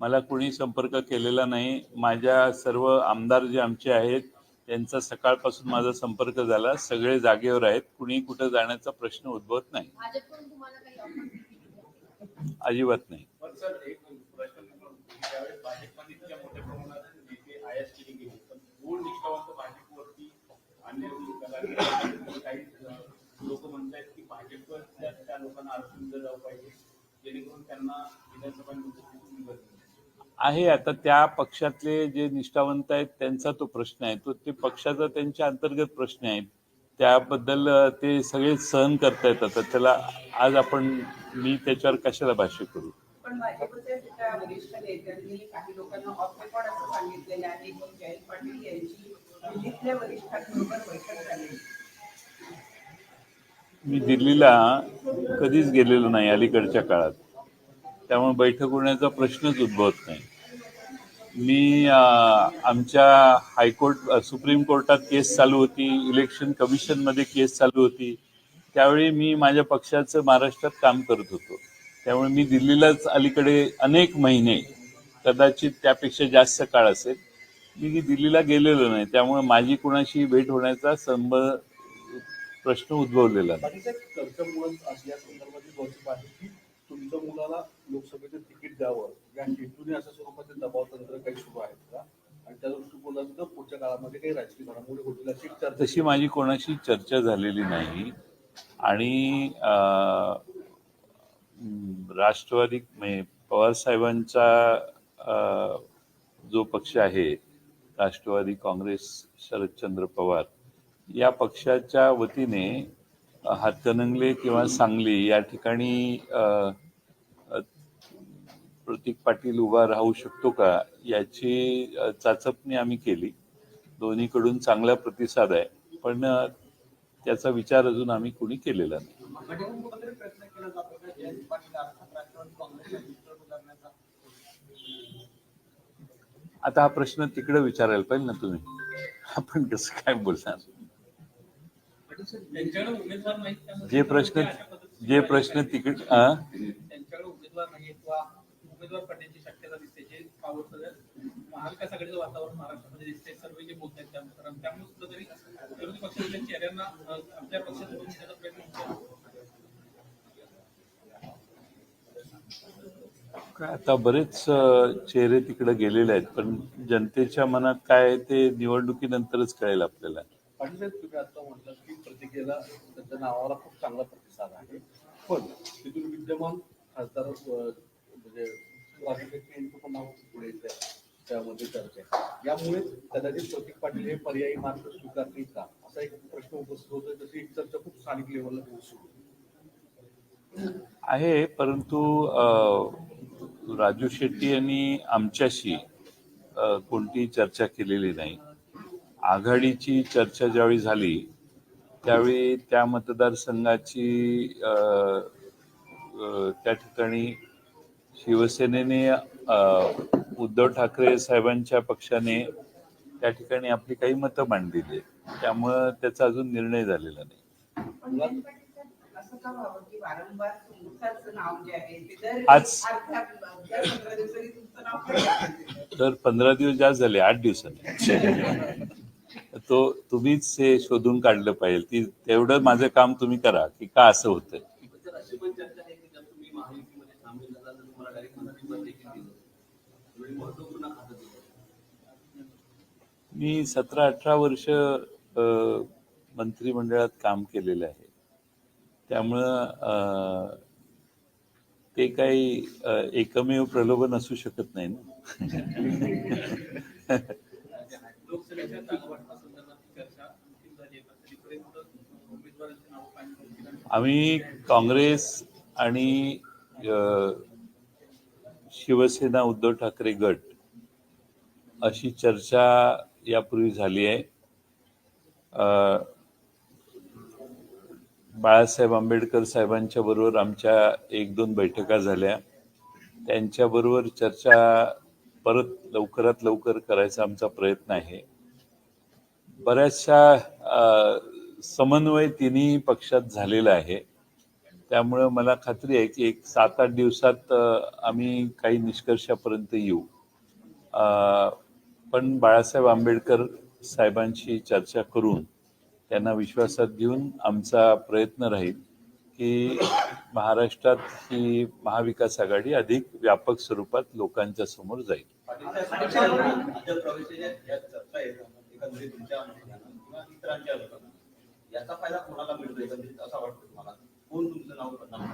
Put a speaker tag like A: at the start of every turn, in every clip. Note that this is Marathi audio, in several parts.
A: मला कुणी संपर्क केलेला नाही. माझ्या सर्व आमदार जे आमचे आहेत त्यांचा सकाळपासून माझा संपर्क झाला. सगळे जागेवर आहेत. कुणी कुठं जाण्याचा प्रश्न उद्भवत नाही.
B: काही
A: अजिबात नाही
C: पण सर एक प्रश्न त्यावेळेस भाजपमध्ये इतक्या मोठ्या प्रमाणात नेते आयात केली गेली पण मूळ निष्ठावंत भाजपवरती अन्य कलाकार काही लोक म्हणतात की भाजपच्या त्या लोकांना आरक्षण दिलं जाऊ पाहिजे जेणेकरून त्यांना विधानसभा निवडणुकीतून निवडणूक मिळेल.
A: आहे आता त्या पक्षातले जे निष्ठावंत आहेत त्यांचा तो प्रश्न आहे. तो ते पक्षाचा त्यांच्या अंतर्गत प्रश्न आहे. त्याबद्दल ते सगळे सहन करतायत आता. त्याला आज आपण मी त्याच्यावर कशाला भाष्य करू?
D: पण भाजपच्या त्या वरिष्ठ नेत्यांनी काही लोकांना ऑफ रेकॉर्ड असं सांगितलेलं आहे की जयंत पाटील यांची दिल्लीतल्या वरिष्ठांबरोबर बैठक झाली.
A: मी दिल्लीला कधीच गेलेलो नाही अलीकडच्या काळात. त्यामुळे बैठक होण्याचा प्रश्नच उद्भवत नाही. मी आमच्या हायकोर्ट सुप्रीम कोर्टात केस चालू होती इलेक्शन कमिशनमध्ये केस चालू होती. त्यावेळी मी माझ्या पक्षाचं महाराष्ट्रात काम करत होतो. त्यामुळे मी दिल्लीलाच अलीकडे अनेक महिने कदाचित त्यापेक्षा जास्त काळ असेल मी दिल्लीला गेलेलो नाही. त्यामुळे माझी कुणाशी भेट होण्याचा संब प्रश्न उद्भवलेला नाही.
E: तिकीट द्यावं. या हेतूने अशा स्वरूपाचे दबाव तंत्र काही सुरू आहेत का? आणि त्या दृष्टिकोनात सुद्धा पुढच्या काळामध्ये काही राजकीय घडामोडी होतील अशी चर्चा
A: तशी माझी कोणाशी चर्चा झालेली नाही. आणि राष्ट्रवादी म्हणजे पवार साहेबांचा जो पक्ष आहे राष्ट्रवादी काँग्रेस शरदचंद्र पवार या पक्षाच्या वतीने हातकणंगले किंवा सांगली या ठिकाणी प्रतीक पाटील उभा राहू शकतो का याची चाचपणी आम्ही केली. दोन्हीकडून चांगला प्रतिसाद आहे. पण त्याचा विचार अजून आम्ही कुणी केलेला नाही. आता हा प्रश्न तिकडे विचारायला पाहिजे ना तुम्ही. आपण कसं काय बोलणार? जे प्रश्न जे प्रश्न तिकडे
C: उमेदवार पडण्याची शक्यता दिसते. जे महाविकास आघाडीचं वातावरण महाराष्ट्रामध्ये दिसते सर्व जे बोलत आहेत त्यानुसार त्यामुळे कुठेतरी विरोधी पक्षाच्या चेहऱ्यांना आपल्या पक्षात धरून घेण्याचा प्रयत्न होतो.
A: काय आता बरेच चेहरे तिकडे गेलेले आहेत पण जनतेच्या मनात काय आहे ते निवडणुकीनंतरच कळेल आपल्याला.
E: पाटील तुम्ही आता म्हटलं की प्रतिक्रियेला त्यांच्या नावाला खूप चांगला प्रतिसाद आहे. पण तिथून विद्यमान खासदार म्हणजे त्यामध्ये चर्चा यामुळे कदाचित प्रतीक पाटील हे पर्यायी मार्ग स्वीकारतील का? असा एक प्रश्न उपस्थित होतो तशी एक चर्चा खूप स्थानिक लेवलला सुरू आहे.
A: परंतु राजू शेट्टी यांनी आमच्याशी कोणतीही चर्चा केलेली नाही. आघाडीची चर्चा ज्यावेळी झाली त्यावेळी त्या मतदारसंघाची त्या ठिकाणी शिवसेनेने उद्धव ठाकरे साहेबांच्या पक्षाने त्या ठिकाणी आपली काही मतं मांडलेली आहेत त्यामुळं त्याचा अजून निर्णय झालेला नाही. आज- तर पंधरा दिवस जास्त झाले आठ दिवसांनी. तो तुम्हीच हे शोधून काढलं पाहिजे. ती तेवढं माझं काम तुम्ही करा की का असं होतंय.
C: तर तुम्हाला डायरेक्ट देखील दिलं एवढी महत्त्वपूर्ण खातं दिलं.
A: मी सतरा अठरा वर्ष मंत्रिमंडळात काम केलेलं आहे. त्यामुळं ते काही एकमेव प्रलोभन असू शकत नाही ना? आम्ही काँग्रेस आणि शिवसेना उद्धव ठाकरे गट अशी चर्चा यापूर्वी झाली आहे. बाळासाहेब आंबेडकर साहेबांच्या बरोबर आमच्या एक दोन बैठका झाल्या. त्यांच्याबरोबर चर्चा परत लवकरात लवकर करायचा आमचा प्रयत्न आहे. बऱ्याचशा समन्वय तिन्ही पक्षात झालेला आहे. त्यामुळं मला खात्री आहे की एक सात आठ दिवसात आम्ही काही निष्कर्षापर्यंत येऊ. पण बाळासाहेब आंबेडकर साहेबांशी चर्चा करून त्यांना विश्वासात घेऊन आमचा प्रयत्न राहील की महाराष्ट्रात ही महाविकास आघाडी अधिक व्यापक स्वरूपात लोकांच्या समोर जाईल.
C: याचा फायदा कोणाला मिळतो एकंदरीत असं वाटतं तुम्हाला? कोण तुमचं नाव करणार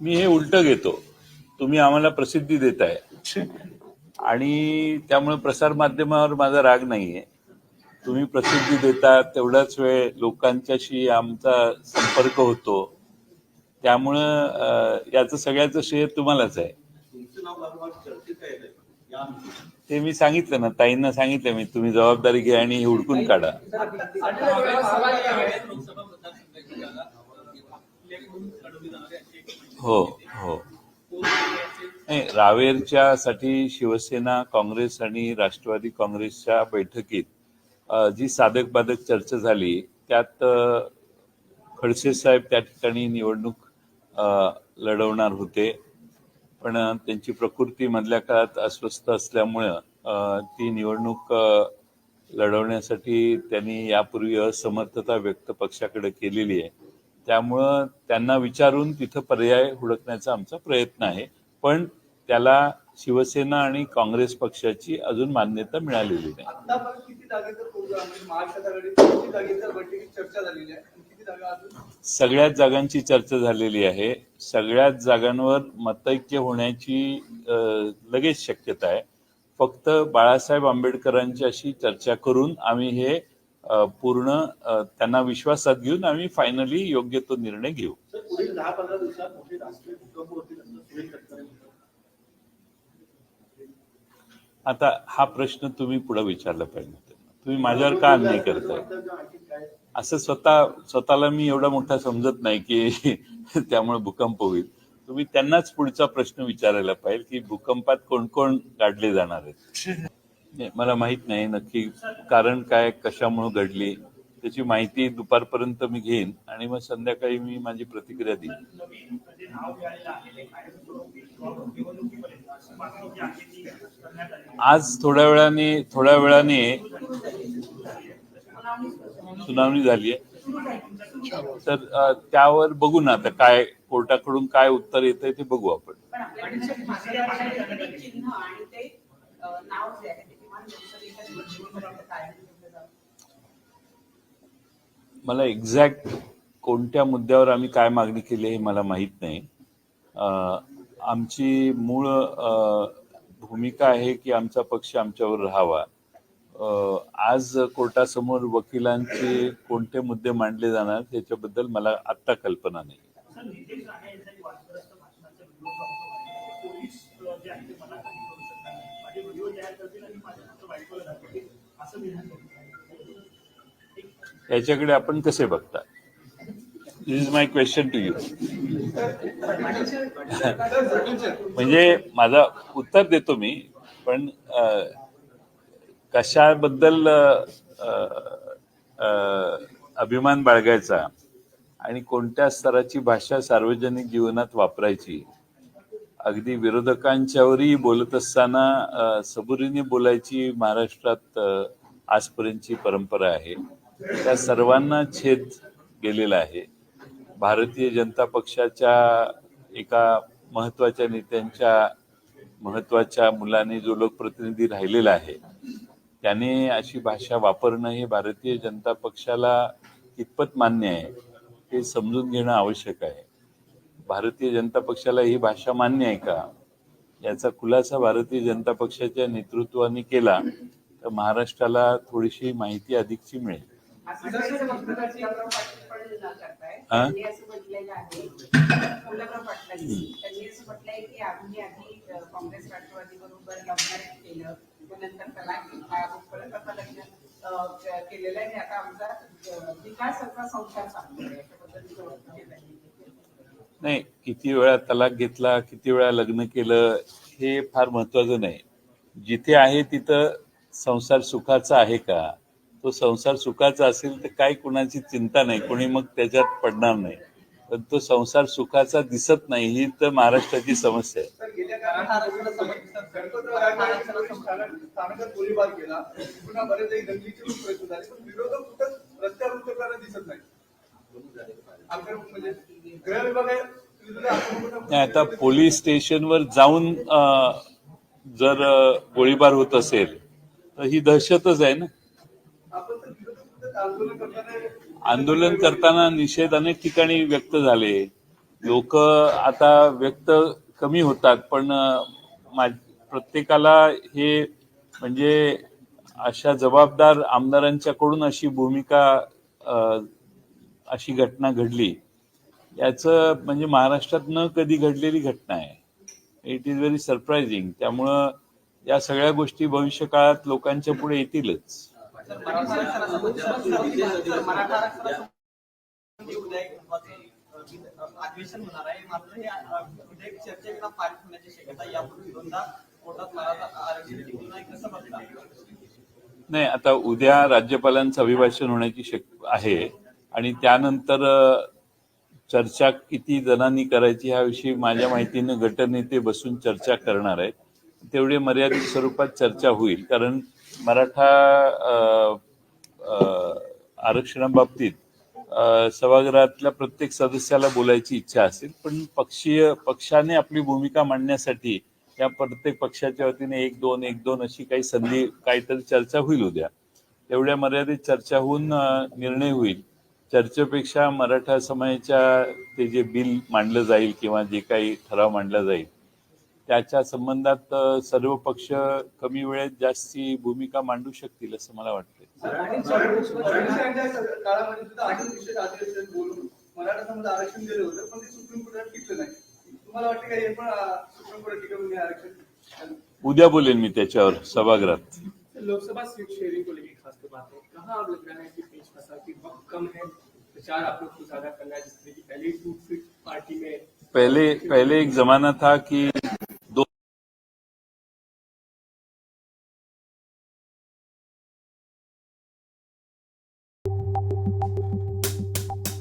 A: मी हे उलट घेतो. तुम्ही आम्हाला प्रसिद्धी देताय. आणि त्यामुळे प्रसार माध्यमावर माझा राग नाहीये. तुम्ही प्रसिद्धी देता तेवढाच वेळ लोकांच्याशी आमचा संपर्क होतो. त्यामुळं याचं सगळ्याचं श्रेय तुम्हालाच आहे. ते मी सांगितलं ना ताईंना सांगितलं मी तुम्ही जबाबदारी घ्या आणि हे हुडकून काढा. हो हो.
E: कोण असेल
A: नाही रावेरच्यासाठी शिवसेना काँग्रेस आणि राष्ट्रवादी काँग्रेसच्या बैठकीत जी साधक बाधक चर्चा झाली त्यात खडसे साहेब त्या ठिकाणी निवडणूक लढवणार होते. पण त्यांची प्रकृती मधल्या काळात अस्वस्थ असल्यामुळं ती निवडणूक लढवण्यासाठी त्यांनी यापूर्वी असमर्थता व्यक्त पक्षाकडे केलेली आहे. त्यामुळं त्यांना विचारून तिथं पर्याय हुडकण्याचा आमचा प्रयत्न आहे. पण त्याला शिवसेना आणि काँग्रेस पक्षाची अजून मान्यता मिळालेली नाही. सगळ्याच जागांची चर्चा झालेली आहे सगळ्याच जागांवर मतैक्य होण्याची लगेच शक्यता आहे फक्त बाळासाहेब आंबेडकरांच्याशी चर्चा करून आम्ही हे पूर्ण त्यांना विश्वासात घेऊन आम्ही फायनली योग्य तो निर्णय घेऊ. आता हा प्रश्न तुम्ही पुढे विचारला पाहिजे. तुम्ही माझ्यावर का अन्याय करताय असं स्वतः स्वतःला मी एवढा मोठा समजत नाही की त्यामुळे भूकंप होईल. तुम्ही त्यांनाच पुढचा प्रश्न विचारायला पाहिजे की भूकंपात कोण कोण गाडले जाणार आहेत? मला माहीत नाही नक्की कारण काय कशामुळे घडली त्याची माहिती दुपारपर्यंत मी घेईन आणि मग संध्याकाळी मी माझी प्रतिक्रिया देईन. आज थोड्या वेळाने थोड्या वेळाने सुनावणी झाली आहे. तर त्यावर बघू ना आता काय कोर्टाकडून काय उत्तर येतंय ते बघू आपण. मला एक्झॅक्ट कोणत्या मुद्द्यावर आम्ही काय मागणी केली हे मला माहीत नाही. आमची मूळ भूमिका आहे की आमचा पक्ष आमच्यावर राहावा. आज कोर्टासमोर वकिलांचे कोणते मुद्दे मांडले जाणार याच्याबद्दल मला आत्ता कल्पना नाही. याच्याकडे आपण कसे बघता this is my question to you म्हणजे माझा उत्तर देतो मी पण कशाबद्दल अभिमान बाळगायचा आणि कोणत्या स्तराची भाषा सार्वजनिक जीवनात वापरायची? अगदी विरोधकांच्यावरही बोलत असताना सबुरीने बोलायची महाराष्ट्रात आजपर्यंतची परंपरा आहे. त्या सर्वांना छेद गेलेला आहे. भारतीय जनता पक्षाच्या एका महत्त्वाच्या नेत्यांच्या महत्त्वाच्या मुलाने जो लोकप्रतिनिधी राहिलेला आहे त्याने अशी भाषा वापरणं हे भारतीय जनता पक्षाला कितपत मान्य आहे हे समजून घेणं आवश्यक आहे. भारतीय जनता पक्षाला ही भाषा मान्य आहे का? याचा खुलासा भारतीय जनता पक्षाच्या नेतृत्वाने केला तर महाराष्ट्राला थोडीशी माहिती अधिकची मिळेल.
D: काँग्रेस राष्ट्रवादी बरोबर मग नंतर लग्न केलेलं आहे आता आमचा विकासाचा संसार.
A: नाही किती वेळा तलाक घेतला किती वेळा लग्न केलं हे फार महत्वाचं नाही. जिथे आहे तिथं संसार सुखाचा आहे का? तो संसार सुखाचा असेल तर काय कुणाची चिंता नाही कोणी मग त्याच्यात पडणार नाही. पण तो संसार सुखाचा दिसत नाही ही तर महाराष्ट्राची समस्या आहे.
F: सर गेल्या काळात गणपतराव गायकवाड स्थानक- स्थानकात गोळीबार केला. पुन्हा बरेच काही दंगलीचे पण प्रयत्न झाले पण विरोधक कुठंच रस्त्यावर उतरताना दिसत नाही. आक्रमक म्हणजे गृह विभाग आहे विरुद्ध आक्रमक
A: नाही आता पोलीस स्टेशनवर जाऊन जर गोळीबार होत असेल तर ही दहशतच आहे ना.
F: आपण तर विरोधक कुठं आंदोलन करताना
A: आंदोलन करताना निषेध अनेक ठिकाणी व्यक्त झाले. लोक आता व्यक्त कमी होतात पण मा- प्रत्येकाला हे म्हणजे अशा जबाबदार आमदारांच्याकडून अशी भूमिका अशी घटना घडली. याचं म्हणजे महाराष्ट्रात न कधी घडलेली घटना आहे. इट इज व्हेरी सरप्रायझिंग त्यामुळं या सगळ्या गोष्टी भविष्य काळात लोकांच्या पुढे येतीलच.
G: मराठा अधिवेशन होणार आहे. मात्र हे विधेयक चर्चेला पारित होण्याची शक्यता यापूर्वी दोनदा कोर्टात मराठा आरक्षण नाही. कसं बघता?
A: नाही आता उद्या राज्यपालांचं अभिभाषण होण्याची शक आहे. आणि त्यानंतर चर्चा किती जणांनी करायची ह्याविषयी माझ्या माहितीनं गटनेते बसून चर्चा करणार आहेत. तेवढे मर्यादित स्वरूपात चर्चा होईल. कारण मराठा आरक्षणाबाबतीत सभागृहातल्या प्रत्येक सदस्याला बोलायची इच्छा असेल पण पक्षीय पक्षाने आपली भूमिका मांडण्यासाठी या प्रत्येक पक्षाच्या वतीने एक दोन एक दोन अशी काही संधी काहीतरी चर्चा होईल उद्या. तेवढ्या मर्यादित चर्चा होऊन निर्णय होईल. चर्चेपेक्षा मराठा समाजाच्या ते जे बिल मांडलं जाईल किंवा जे काही ठराव मांडला जाईल त्याच्या संबंधात सर्व पक्ष कमी वेळेत जास्ती भूमिका मांडू शकतील असं मला वाटतं
F: फडणवीसांच्या काळामध्ये सुद्धा अजून विशेष अधिवेशन बोलून मराठा समाज आरक्षण दिलं होतं पण ते सुप्रीम कोर्टात टिकलं नाही तुम्हाला वाटतं का हे पण अं, सुप्रीम कोर्टात टिकवून आरक्षण
A: उद्या बोलेन मी त्याच्यावर सभागृहात.
H: लोकसभा सीट शेयरिंग को लेकर खास बात है। कहाँ अब लग रहा है कि फंसा कि वक्त कम है? प्रचार आप लोग को ज्यादा करना है जिस तरह की पहले टूट फिट पार्टी में
A: पहले पहले एक जमाना था कि